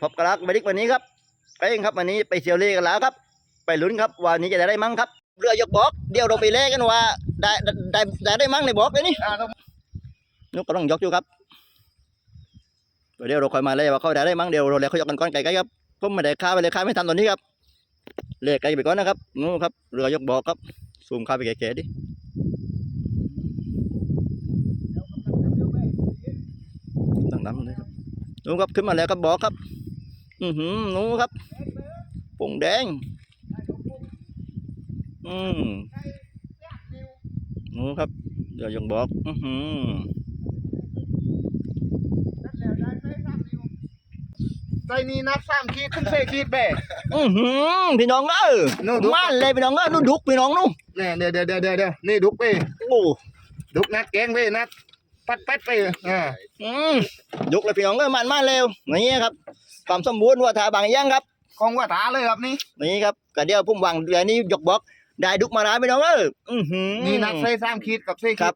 พบกบรักบดิกวันนี้ครับไปเองครับวันนี้ไปเซียวเล่กันแล้วครับ ไปลุ้นครับวันนี้จะได้มั้งครับ เรือยกบอกเดี๋ยวเราไปเล่กันว่าได้ได้ได้ได้มั้งในบอกเลยนี่นุกก็ต้องยกอยู่ครับเดี๋ยวเราคอยมาเล่ว่าเขาได้ได้มั้งเดี๋ยวเราเล่เขายกกันก่อนไกลๆครับผมไม่ได้ค้าไปเลยค้าไม่ทันตอนนี้ครับเล่ไกลไปก่อนนะครับนู้นครับเรือยกบอกครับซูมเข้าไปแก่ๆดิดังๆเลยครับนู้นครับขึ้นมาแล้วครับบอกครับ อือหือนู้นครับปุ่งแดง อืมนู้นครับเรือยกบอก อือหือใจนี้นัดสามขีดขึ้นเซขีดแบ่อือหือพี่น้องเอ้ยนู่นดุกมันเลยพี่น้องเอ้ยนู่นดุกพี่น้องนู่นเนี่ยเดี๋ยวเดี๋ยวเดี๋ยวเดี๋ยวเดี๋ยวนี่ดุกไปโอ้ดุกนัดแกงไปนัด ปัดปัดไปอ่าอืมดุกเลยพี่น้องเอ้ยมันมันเร็วนี่ครับความสมบูรณ์ว่าทาบางอย่างครับของว่าตาเลยครับนี่นี่ครับกระเดียวพุ่มวางเดือนนี้ยกบอกได้ดุกมาได้พี่น้องเอ้ยอือหือนี่นัดใส่สามขีดกับเซขีดครับ